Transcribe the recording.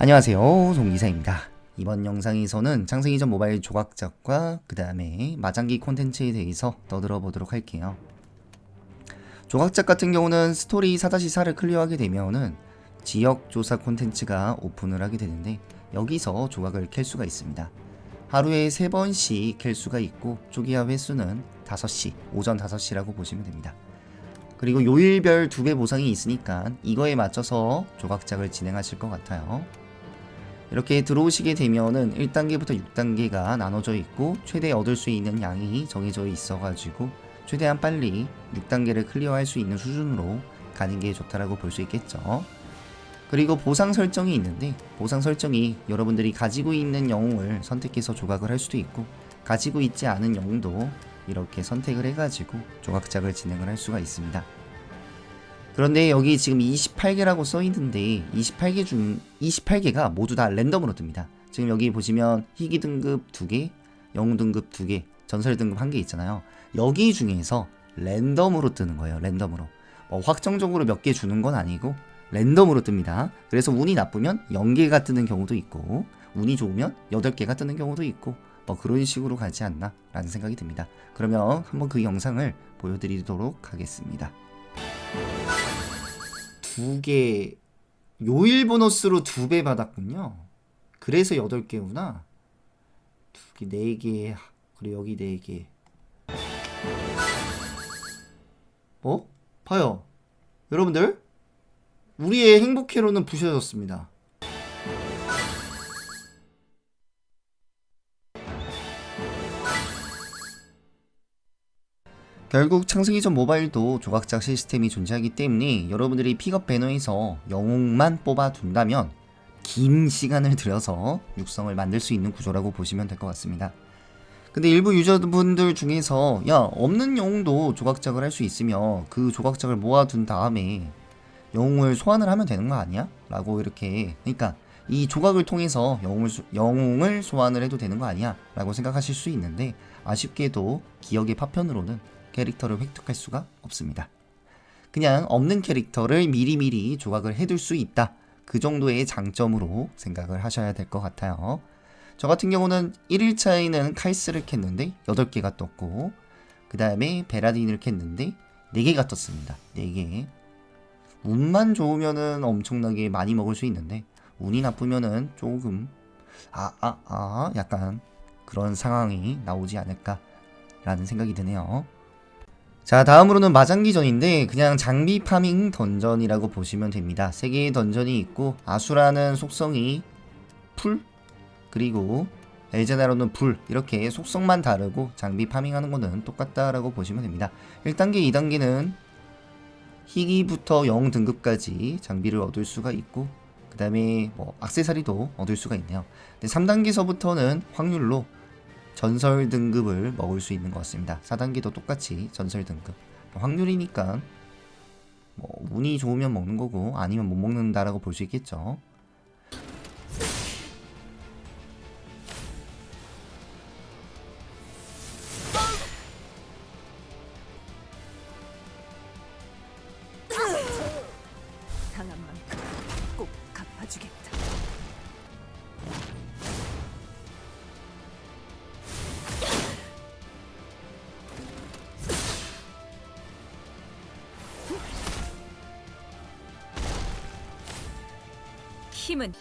안녕하세요. 송기사입니다. 이번 영상에서는 창생이전 모바일 조각작과 그 다음에 마장기 콘텐츠에 대해서 떠들어 보도록 할게요. 조각작 같은 경우는 스토리 4-4를 클리어하게 되면은 지역 조사 콘텐츠가 오픈을 하게 되는데 여기서 조각을 캘 수가 있습니다. 하루에 3번씩 캘 수가 있고 초기화 횟수는 5시 오전 5시라고 보시면 됩니다. 그리고 요일별 두 배 보상이 있으니까 이거에 맞춰서 조각작을 진행하실 것 같아요. 이렇게 들어오시게 되면은 1단계부터 6단계가 나눠져 있고 최대 얻을 수 있는 양이 정해져 있어가지고 최대한 빨리 6단계를 클리어할 수 있는 수준으로 가는 게 좋다라고 볼 수 있겠죠. 그리고 보상 설정이 있는데 보상 설정이 여러분들이 가지고 있는 영웅을 선택해서 조각을 할 수도 있고 가지고 있지 않은 영웅도 이렇게 선택을 해가지고 조각작을 진행을 할 수가 있습니다. 그런데 여기 지금 28개라고 써 있는데 28개 중 28개가 모두 다 랜덤으로 뜹니다. 지금 여기 보시면 희귀 등급 2개, 영웅 등급 2개, 전설 등급 1개 있잖아요. 여기 중에서 랜덤으로 뜨는 거예요. 랜덤으로. 뭐 확정적으로 몇 개 주는 건 아니고 랜덤으로 뜹니다. 그래서 운이 나쁘면 0개가 뜨는 경우도 있고 운이 좋으면 8개가 뜨는 경우도 있고 뭐 그런 식으로 가지 않나 라는 생각이 듭니다. 그러면 한번 그 영상을 보여드리도록 하겠습니다. 두 개, 요일 보너스로 두 배 받았군요. 그래서 여덟 개구나. 두 개, 네 개, 그리고 여기 네 개. 어? 봐요. 여러분들, 우리의 행복회로는 부셔졌습니다. 결국 창승이전 모바일도 조각작 시스템이 존재하기 때문에 여러분들이 픽업 배너에서 영웅만 뽑아둔다면 긴 시간을 들여서 육성을 만들 수 있는 구조라고 보시면 될 것 같습니다. 근데 일부 유저분들 중에서 야 없는 영웅도 조각작을 할 수 있으며 그 조각작을 모아둔 다음에 영웅을 소환을 하면 되는 거 아니야? 라고 이렇게 그러니까 이 조각을 통해서 영웅을, 소- 영웅을 소환을 해도 되는 거 아니야? 라고 생각하실 수 있는데 아쉽게도 기억의 파편으로는 캐릭터를 획득할 수가 없습니다. 그냥 없는 캐릭터를 미리미리 조각을 해둘 수 있다. 그 정도의 장점으로 생각을 하셔야 될 것 같아요. 저 같은 경우는 1일차에는 칼스를 캤는데 8개가 떴고 그 다음에 베라딘을 캤는데 4개가 떴습니다. 4개. 운만 좋으면은 엄청나게 많이 먹을 수 있는데 운이 나쁘면은 조금 아 아, 아, 약간 그런 상황이 나오지 않을까라는 생각이 드네요. 자 다음으로는 마장기전인데 그냥 장비 파밍 던전이라고 보시면 됩니다. 세 개의 던전이 있고 아수라는 속성이 풀 그리고 엘제나로는 불 이렇게 속성만 다르고 장비 파밍하는 거는 똑같다라고 보시면 됩니다. 1단계, 2단계는 희귀부터 영 등급까지 장비를 얻을 수가 있고 그 다음에 뭐 악세사리도 얻을 수가 있네요. 근데 3단계서부터는 확률로 전설 등급을 먹을 수 있는 것 같습니다. 4단계도 똑같이 전설 등급. 확률이니까 뭐 운이 좋으면 먹는 거고 아니면 못 먹는다라고 볼 수 있겠죠. 힘은